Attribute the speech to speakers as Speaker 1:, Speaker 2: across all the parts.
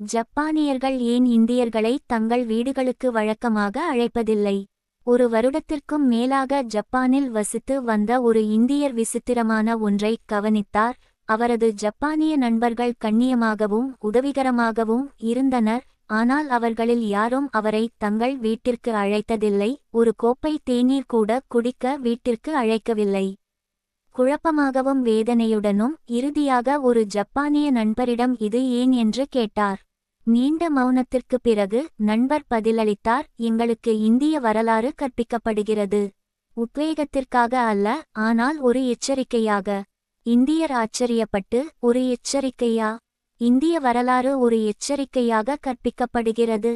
Speaker 1: ஜப்பானியர்கள் ஏன் இந்தியர்களை தங்கள் வீடுகளுக்கு வழக்கமாக அழைப்பதில்லை? ஒரு வருடத்திற்கும் மேலாக ஜப்பானில் வசித்து வந்த ஒரு இந்தியர் விசித்திரமான ஒன்றை கவனித்தார். அவரது ஜப்பானிய நண்பர்கள் கண்ணியமாகவும் உதவிகரமாகவும் இருந்தனர். ஆனால் அவர்களில் யாரும் அவரை தங்கள் வீட்டிற்கு அழைத்ததில்லை. ஒரு கோப்பை தேநீர் கூட குடிக்க வீட்டிற்கு அழைக்கவில்லை. குழப்பமாகவும் வேதனையுடனும் இறுதியாக ஒரு ஜப்பானிய நண்பரிடம் இது ஏன் என்று கேட்டார். நீண்ட மௌனத்திற்கு பிறகு நண்பர் பதிலளித்தார் எங்களுக்கு இந்திய வரலாறு கற்பிக்கப்படுகிறது. உத்வேகத்திற்காக அல்ல ஆனால் ஒரு எச்சரிக்கையாக. இந்தியர் ஆச்சரியப்பட்டு ஒரு எச்சரிக்கையா? இந்திய வரலாறு ஒரு எச்சரிக்கையாக கற்பிக்கப்படுகிறது.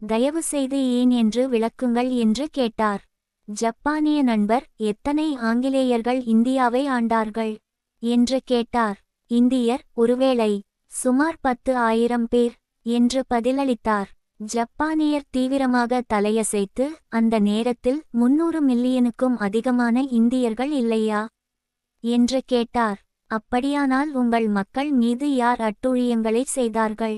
Speaker 1: தயவு செய்து ஏன் என்று விளக்குங்கள் என்று கேட்டார். ஜப்பானிய நண்பர் எத்தனை ஆங்கிலேயர்கள் இந்தியாவை ஆண்டார்கள்? என்று கேட்டார். இந்தியர் ஒருவேளை சுமார் பத்து ஆயிரம் பேர். என்று பதிலளித்தார். ஜப்பானியர் தீவிரமாக தலையசைத்து அந்த நேரத்தில் முன்னூறு மில்லியனுக்கும் அதிகமான இந்தியர்கள் இல்லையா? என்று கேட்டார். அப்படியானால் உங்கள் மக்கள் மீது யார் அட்டூழியங்களை செய்தார்கள்?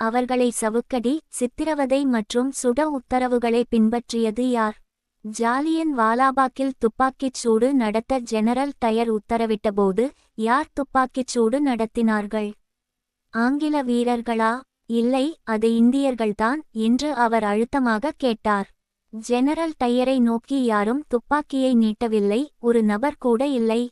Speaker 1: அவர்களை சவுக்கடி சித்திரவதை மற்றும் சுட உத்தரவுகளை பின்பற்றியது யார்? ஜாலியன் வாலாபாக்கில் துப்பாக்கிச் சூடு நடத்த ஜெனரல் டயர் உத்தரவிட்டபோது யார் துப்பாக்கிச் சூடு நடத்தினார்கள்? ஆங்கில வீரர்களா? இல்லை அது இந்தியர்கள்தான் என்று அவர் அழுத்தமாக கேட்டார். ஜெனரல் டையரை நோக்கி யாரும் துப்பாக்கியை நீட்டவில்லை ஒரு நபர் கூட இல்லை.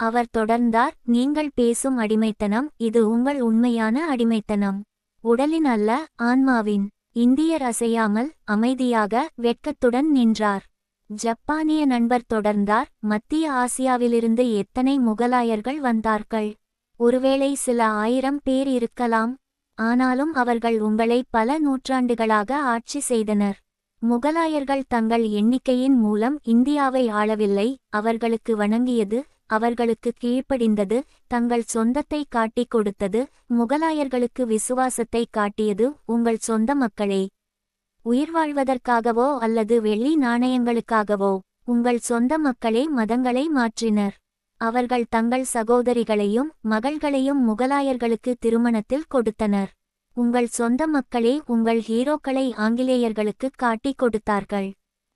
Speaker 1: அவர் தொடர்ந்தார் நீங்கள் பேசும் அடிமைத்தனம் இது உங்கள் உண்மையான அடிமைத்தனம். உடலின் அல்ல ஆன்மாவின். இந்தியர் அசையாமல் அமைதியாக வெட்கத்துடன் நின்றார். ஜப்பானிய நண்பர் தொடர்ந்தார் மத்திய ஆசியாவிலிருந்து எத்தனை முகலாயர்கள் வந்தார்கள்? ஒருவேளை சில ஆயிரம் பேர் இருக்கலாம். ஆனாலும் அவர்கள் உங்களை பல நூற்றாண்டுகளாக ஆட்சி செய்தனர். முகலாயர்கள் தங்கள் எண்ணிக்கையின் மூலம் இந்தியாவை ஆளவில்லை. அவர்களுக்கு வணங்கியது அவர்களுக்கு கீழ்ப்படிந்தது தங்கள் சொந்தத்தை காட்டிக் கொடுத்தது முகலாயர்களுக்கு விசுவாசத்தை காட்டியது உங்கள் சொந்த மக்களே உயிர் வாழ்வதற்காகவோ அல்லது வெள்ளி நாணயங்களுக்காகவோ உங்கள் சொந்த மக்களே மதங்களை மாற்றினர். அவர்கள் தங்கள் சகோதரிகளையும் மகள்களையும் முகலாயர்களுக்கு திருமணத்தில் கொடுத்தனர். உங்கள் சொந்த மக்களே உங்கள் ஹீரோக்களை ஆங்கிலேயர்களுக்கு காட்டிக் கொடுத்தார்கள்.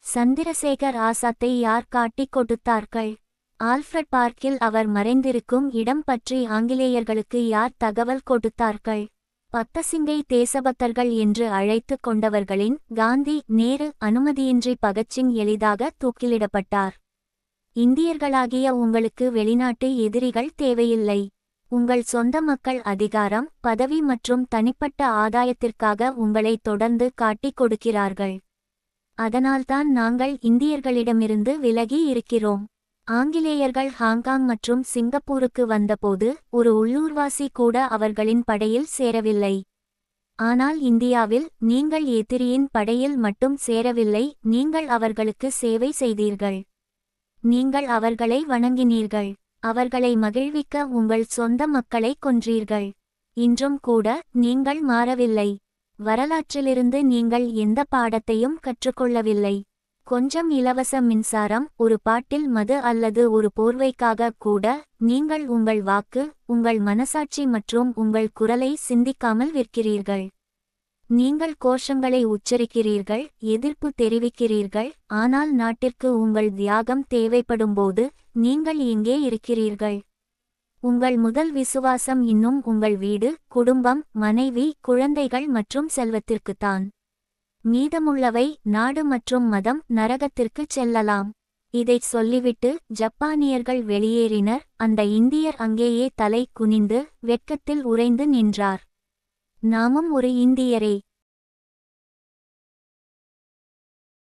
Speaker 1: சந்திரசேகர் ஆசாத்தை யார் காட்டிக் கொடுத்தார்கள்? ஆல்ஃபிரட் பார்க்கில் அவர் மறைந்திருக்கும் இடம் பற்றி ஆங்கிலேயர்களுக்கு யார் தகவல் கொடுத்தார்கள்? பத்தசிங்கை தேசபக்தர்கள் என்று அழைத்து கொண்டவர்களின் காந்தி நேரு அனுமதியின்றி பகத்சிங் எளிதாக தூக்கிலிடப்பட்டார். இந்தியர்களாகிய உங்களுக்கு வெளிநாட்டு எதிரிகள் தேவையில்லை. உங்கள் சொந்த மக்கள் அதிகாரம் பதவி மற்றும் தனிப்பட்ட ஆதாயத்திற்காக உங்களை தொடர்ந்து காட்டிக் கொடுக்கிறார்கள். அதனால்தான் நாங்கள் இந்தியர்களிடமிருந்து விலகி இருக்கிறோம். ஆங்கிலேயர்கள் ஹாங்காங் மற்றும் சிங்கப்பூருக்கு வந்தபோது ஒரு உள்ளூர்வாசி கூட அவர்களின் படையில் சேரவில்லை. ஆனால் இந்தியாவில் நீங்கள் எதிரியின் படையில் மட்டும் சேரவில்லை நீங்கள் அவர்களுக்கு சேவை செய்தீர்கள். நீங்கள் அவர்களை வணங்கினீர்கள். அவர்களை மகிழ்விக்க உங்கள் சொந்த மக்களை கொன்றீர்கள். இன்றும் கூட நீங்கள் மாறவில்லை. வரலாற்றிலிருந்து நீங்கள் எந்த பாடத்தையும் கற்றுக்கொள்ளவில்லை. கொஞ்சம் இலவச மின்சாரம் ஒரு பாட்டில் மது அல்லது ஒரு போர்வைக்காக கூட நீங்கள் உங்கள் வாக்கு உங்கள் மனசாட்சி மற்றும் உங்கள் குரலை சிந்திக்காமல் விற்கிறீர்கள். நீங்கள் கோஷங்களை உச்சரிக்கிறீர்கள் எதிர்ப்பு தெரிவிக்கிறீர்கள் ஆனால் நாட்டிற்கு உங்கள் தியாகம் தேவைப்படும்போது நீங்கள் இங்கே இருக்கிறீர்கள். உங்கள் முதல் விசுவாசம் இன்னும் உங்கள் வீடு குடும்பம் மனைவி குழந்தைகள் மற்றும் செல்வத்திற்குத்தான். மீதமுள்ளவை நாடு மற்றும் மதம் நரகத்திற்குச் செல்லலாம். இதைச் சொல்லிவிட்டு ஜப்பானியர்கள் வெளியேறினர் அந்த இந்தியர் அங்கேயே தலை குனிந்து வெட்கத்தில் உறைந்து நின்றார். நாமும் ஒரு இந்தியரே.